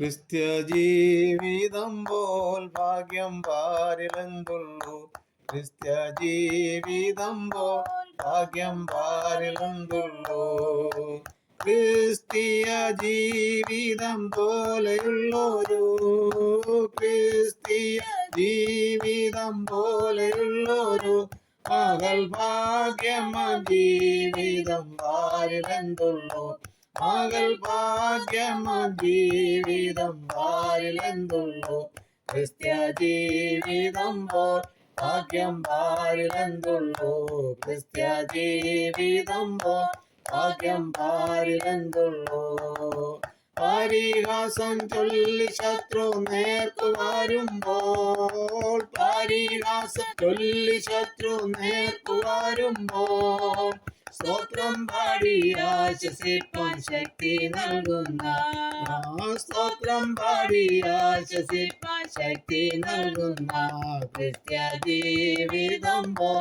ക്രിസ്ത്യ ജീവിതം പോൽ ഭാഗ്യം പാരിലെന്തുള്ളൂ? ക്രിസ്ത്യ ജീവിതം പോൽ ഭാഗ്യം പാരിലെന്തുള്ളൂ? ക്രിസ്തീയ ജീവിതം പോലെയുള്ളൊരു ക്രിസ്തീയ ജീവിതം പോലെയുള്ളൊരു മകൾ ഭാഗ്യമ ജീവിതം പാരിലെന്തുള്ളൂ? പകൽ ഭാഗ്യമ ജീവിതം പാരിലെന്തുള്ളൂ ക്രിസ്ത്യ ജീവിതം പോൽ ഭാഗ്യം പാരിലെന്തുള്ളൂ ക്രിസ്ത്യ ജീവിതം പോൽ ഭാഗ്യം പാരിലെന്തുള്ളൂ പരിഹാസം ചൊല്ലി ശത്രു നേർക്കു വരുമ്പോൾ പരിഹാസം ചൊല്ലി ശത്രു നേർക്കു വരുമ്പോൾ സ്തോത്രം പാടി ആശസിപ്പാൻ ശക്തി നൽകുന്ന. സ്തോത്രം പാടി ആശസിപ്പാൻ ശക്തി നൽകുന്ന ക്രിസ്ത്യ ജീവിതം പോ.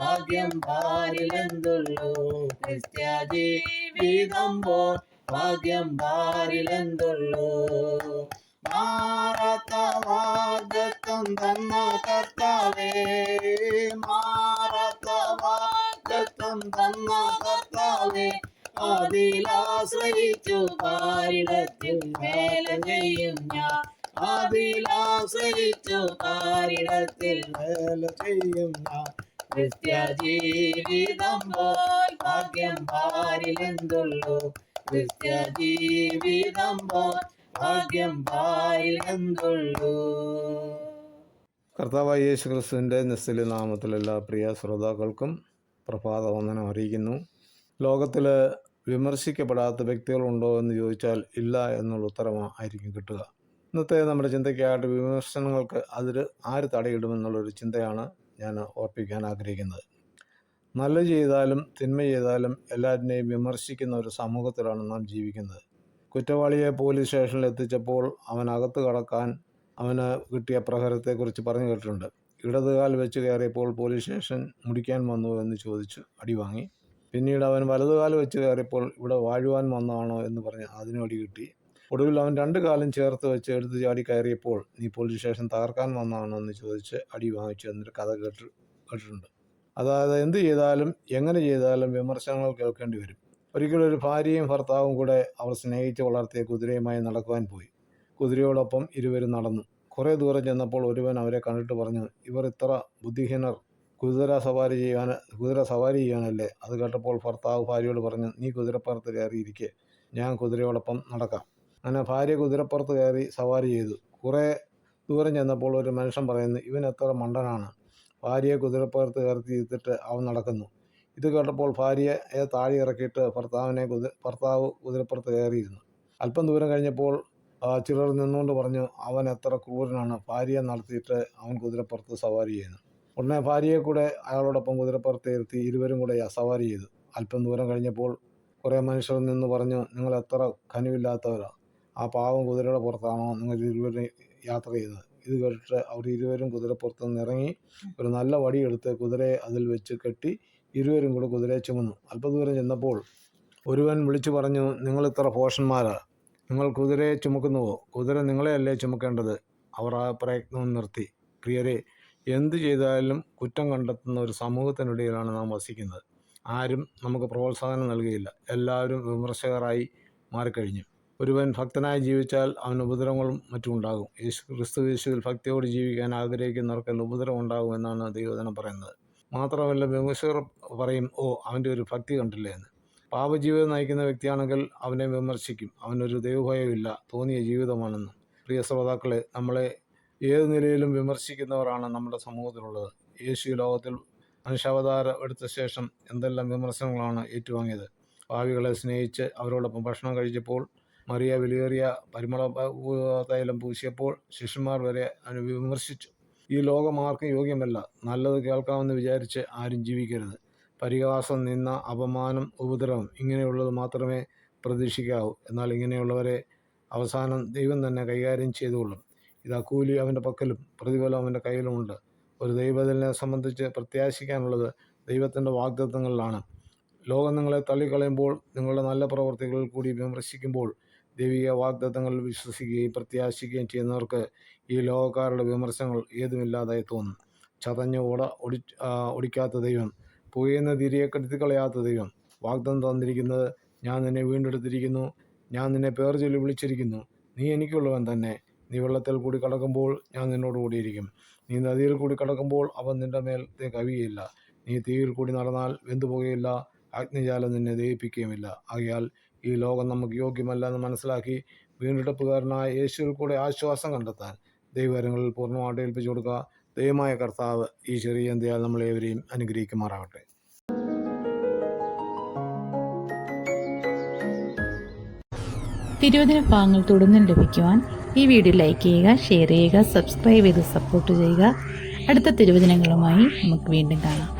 ഭാഗ്യം പാരിലെന്തുള്ളൂ ക്രിസ്ത്യ ജീവിതം പോ. ഭാഗ്യം പാരിലെന്തുള്ളൂ മാറാത്ത വാഗ്ദത്തം തന്ന കർത്താവേ മാറാത്ത വാഗ്ദത്തം തന്ന പാരിടത്തിൽ വേല ചെയ്യും ഞാൻ. അതിലാശ്രയിച്ചു പാരിടത്തിൽ വേല ചെയ്യും ഞാൻ. ക്രിസ്ത്യ ജീവിതം പോൽ ഭാഗ്യം പാരിലെന്തുള്ളൂ ക്രിസ്ത്യ ജീവിതം പോൽ ഭാഗ്യം പാരിലെന്തുള്ളൂ കർത്താവായ യേശു ക്രിസ്തുവിന്റെ നിസ്തലി നാമത്തിൽ എല്ലാ പ്രിയ ശ്രോതാക്കൾക്കും പ്രഭാത വന്ദനം അറിയിക്കുന്നു. ലോകത്തിൽ വിമർശിക്കപ്പെടാത്ത വ്യക്തികളുണ്ടോ എന്ന് ചോദിച്ചാൽ ഇല്ല എന്നുള്ള ഉത്തരമായിരിക്കും കിട്ടുക. ഇന്നത്തെ നമ്മുടെ ചിന്തയ്ക്കായിട്ട് വിമർശനങ്ങൾക്ക് അതിൽ ആര് തടയിടുമെന്നുള്ളൊരു ചിന്തയാണ് ഞാൻ ഓർപ്പിക്കാൻ ആഗ്രഹിക്കുന്നത്. നല്ല ചെയ്താലും തിന്മ ചെയ്താലും എല്ലാറ്റിനെയും വിമർശിക്കുന്ന ഒരു സമൂഹത്തിലാണ് നാം ജീവിക്കുന്നത്. കുറ്റവാളിയെ പോലീസ് സ്റ്റേഷനിൽ എത്തിച്ചപ്പോൾ അവൻ അകത്ത് കടക്കാൻ അവന് കിട്ടിയ പ്രഹരത്തെക്കുറിച്ച് പറഞ്ഞു കേട്ടിട്ടുണ്ട്. ഇടതുകാൽ വെച്ച് കയറിയപ്പോൾ പോലീസ് സ്റ്റേഷൻ മുടിക്കാൻ വന്നു എന്ന് ചോദിച്ച് അടി വാങ്ങി. പിന്നീട് അവൻ വലതുകാൽ വെച്ച് കയറിയപ്പോൾ ഇവിടെ വാഴുവാൻ വന്നതാണോ എന്ന് പറഞ്ഞ് അതിനും അടി കിട്ടി. ഒടുവിൽ അവൻ രണ്ട് കാലം ചേർത്ത് വെച്ച് എടുത്ത് ചാടി കയറിയപ്പോൾ നീ പോലീസ് സ്റ്റേഷൻ തകർക്കാൻ വന്നതാണോ എന്ന് ചോദിച്ച് അടി വാങ്ങിച്ചു എന്നൊരു കഥ കേട്ട് കേട്ടിട്ടുണ്ട്. അതായത് എന്ത് ചെയ്താലും എങ്ങനെ ചെയ്താലും വിമർശനങ്ങൾ കേൾക്കേണ്ടി വരും. ഒരിക്കലും ഒരു ഭാര്യയും ഭർത്താവും കൂടെ അവർ സ്നേഹിച്ച് വളർത്തിയ കുതിരയുമായി നടക്കുവാൻ പോയി. കുതിരയോടൊപ്പം ഇരുവരും നടന്നു. കുറേ ദൂരം ചെന്നപ്പോൾ ഒരുവൻ അവരെ കണ്ടിട്ട് പറഞ്ഞു ഇവർ ഇത്ര ബുദ്ധിഹീനർ. കുതിര സവാരി ചെയ്യാൻ കുതിര സവാരി ചെയ്യാനല്ലേ അത് കേട്ടപ്പോൾ ഭർത്താവ് ഭാര്യയോട് പറഞ്ഞു നീ കുതിരപ്പുറത്ത് കയറിയിരിക്കെ ഞാൻ കുതിരയോടൊപ്പം നടക്കാം. അങ്ങനെ ഭാര്യ കുതിരപ്പുറത്ത് കയറി സവാരി ചെയ്തു. കുറേ ദൂരം ചെന്നപ്പോൾ ഒരു മനുഷ്യൻ പറയുന്നു ഇവൻ എത്ര മണ്ടനാണ്. ഭാര്യയെ കുതിരപ്പുറത്ത് കയറി ഇരുത്തിട്ട് അവൻ നടക്കുന്നു. ഇത് കേട്ടപ്പോൾ ഭാര്യയെ താഴെ ഇറക്കിയിട്ട് ഭർത്താവിനെ കുതി ഭർത്താവ് കുതിരപ്പുറത്ത് കയറിയിരുന്നു. അല്പം ദൂരം കഴിഞ്ഞപ്പോൾ ചിലർ നിന്നുകൊണ്ട് പറഞ്ഞു അവൻ എത്ര ക്രൂരനാണ്. ഭാര്യയെ നടത്തിയിട്ട് അവൻ കുതിരപ്പുറത്ത് സവാരി ചെയ്യുന്നു ഉടനെ ഭാര്യയെ കൂടെ അയാളോടൊപ്പം കുതിരപ്പുറത്ത് ഇരുത്തി ഇരുവരും കൂടെ സവാരി ചെയ്തു. അല്പം ദൂരം കഴിഞ്ഞപ്പോൾ കുറേ മനുഷ്യർ നിന്ന് പറഞ്ഞു നിങ്ങൾ എത്ര കനിവില്ലാത്തവരാണ് ആ പാവം കുതിരയുടെ പുറത്താണോ നിങ്ങൾ ഇരുവരും യാത്ര ചെയ്തത് ഇത് കേട്ടിട്ട് അവർ ഇരുവരും കുതിരപ്പുറത്ത് നിന്ന് ഇറങ്ങി ഒരു നല്ല വടിയെടുത്ത് കുതിരയെ അതിൽ വെച്ച് കെട്ടി ഇരുവരും കൂടെ കുതിരയെ ചുമന്നു. അല്പദൂരം ചെന്നപ്പോൾ ഒരുവൻ വിളിച്ചു പറഞ്ഞു നിങ്ങൾ ഇത്ര ഭോഷന്മാരാ നിങ്ങൾ കുതിരയെ ചുമക്കുന്നുവോ? കുതിര നിങ്ങളെയല്ലേ ചുമക്കേണ്ടത്? അവർ ആ പ്രയത്നവും നിർത്തി. പ്രിയരെ എന്തു ചെയ്താലും കുറ്റം കണ്ടെത്തുന്ന ഒരു സമൂഹത്തിനിടയിലാണ് നാം വസിക്കുന്നത്. ആരും നമുക്ക് പ്രോത്സാഹനം നൽകിയില്ല. എല്ലാവരും വിമർശകരായി മാറിക്കഴിഞ്ഞു. ഒരുവൻ ഭക്തനായി ജീവിച്ചാൽ അവന് ഉപദ്രവങ്ങളും മറ്റും ഉണ്ടാകും. യേശു ക്രിസ്തു യേശുവിൽ ഭക്തിയോട് ജീവിക്കാൻ ആഗ്രഹിക്കുന്നവർക്ക് ഉപദ്രവം ഉണ്ടാകുമെന്നാണ് ദൈവജനം പറയുന്നത്. മാത്രമല്ല വിമർശകർ പറയും ഓ അവന്റെ ഒരു ഭക്തി കണ്ടില്ലേ എന്ന്. പാപജീവിതം നയിക്കുന്ന വ്യക്തിയാണെങ്കിൽ അവനെ വിമർശിക്കും. അവനൊരു ദൈവഭയമില്ല തോന്നിയ ജീവിതമാണെന്ന്. പ്രിയ ശ്രോതാക്കളെ നമ്മളെ ഏത് നിലയിലും വിമർശിക്കുന്നവരാണ് നമ്മുടെ സമൂഹത്തിലുള്ളത്. യേശു ലോകത്തിൽ മനുഷ്യാവതാരം എടുത്ത ശേഷം എന്തെല്ലാം വിമർശനങ്ങളാണ് ഏറ്റുവാങ്ങിയത്? ഭാവികളെ സ്നേഹിച്ച് അവരോടൊപ്പം ഭക്ഷണം കഴിച്ചപ്പോൾ മറിയ വിലയേറിയ പരിമള തൈലം പൂശിയപ്പോൾ ശിഷ്യന്മാർ വരെ അവനെ വിമർശിച്ചു. ഈ ലോകം ആർക്കും യോഗ്യമല്ല. നല്ലത് കേൾക്കാമെന്ന് വിചാരിച്ച് ആരും ജീവിക്കരുത്. പരിഹാസം നിന്ന അപമാനം ഉപദ്രവം ഇങ്ങനെയുള്ളത് മാത്രമേ പ്രതീക്ഷിക്കാവൂ. എന്നാൽ ഇങ്ങനെയുള്ളവരെ അവസാനം ദൈവം തന്നെ കൈകാര്യം ചെയ്തുകൊള്ളും. ഇത് കൂലി അവന്റെ പക്കലും പ്രതിഫലം അവന്റെ കയ്യിലുമുണ്ട് ഒരു ദൈവത്തിനെ സംബന്ധിച്ച് പ്രത്യാശിക്കാനുള്ളത് ദൈവത്തിന്റെ വാഗ്ദത്വങ്ങളിലാണ് ലോകം നിങ്ങളെ തള്ളിക്കളയുമ്പോൾ നിങ്ങളുടെ നല്ല പ്രവർത്തികളിൽ കൂടി വിമർശിക്കുമ്പോൾ ദൈവിക വാഗ്ദത്തങ്ങളിൽ വിശ്വസിക്കുകയും പ്രത്യാശിക്കുകയും ചെയ്യുന്നവർക്ക് ഈ ലോകക്കാരുടെ വിമർശനങ്ങൾ ഏതുമില്ലാതായി തോന്നും. ചതഞ്ഞ് ഓട ഒടി ഒടിക്കാത്ത ദൈവം പുകയുന്ന തിരിയെ കെടുത്തിക്കളയാത്ത ദൈവം വാഗ്ദാനം തന്നിരിക്കുന്നത് ഞാൻ നിന്നെ വീണ്ടെടുത്തിരിക്കുന്നു ഞാൻ നിന്നെ പേർ ചൊല്ലി വിളിച്ചിരിക്കുന്നു. നീ എനിക്കുള്ളവൻ തന്നെ. നീ വെള്ളത്തിൽ കൂടി കടക്കുമ്പോൾ ഞാൻ നിന്നോട് കൂടിയിരിക്കും. നീ നദിയിൽ കൂടി കടക്കുമ്പോൾ അവൻ നിന്റെ മേൽ കവിയില്ല നീ തീയിൽ കൂടി നടന്നാൽ വെന്തുപോകുകയില്ല അഗ്നിജാലം നിന്നെ ദഹിപ്പിക്കുകയുമില്ല. ആകയാൽ ഈ ലോകം നമുക്ക് യോഗ്യമല്ല എന്ന് മനസ്സിലാക്കി വീണ്ടെടുപ്പുകാരനായ യേശുവിൽ കൂടെ ആശ്വാസം കണ്ടെത്താൻ ദൈവകരങ്ങളിൽ പൂർണമായിട്ട് ഏൽപ്പിച്ചു കൊടുക്കുക. ദൈവമായ കർത്താവ് ഈ ചെറിയ എന്തിയാൽ നമ്മളേവരെയും അനുഗ്രഹിക്കുമാറാകട്ടെ. തിരുവചന ഭാഗങ്ങൾ തുടർന്നും ലഭിക്കുവാൻ ഈ വീഡിയോ ലൈക്ക് ചെയ്യുക ഷെയർ ചെയ്യുക സബ്സ്ക്രൈബ് ചെയ്ത് സപ്പോർട്ട് ചെയ്യുക. അടുത്ത തിരുവചനങ്ങളുമായി നമുക്ക് വീണ്ടും കാണാം.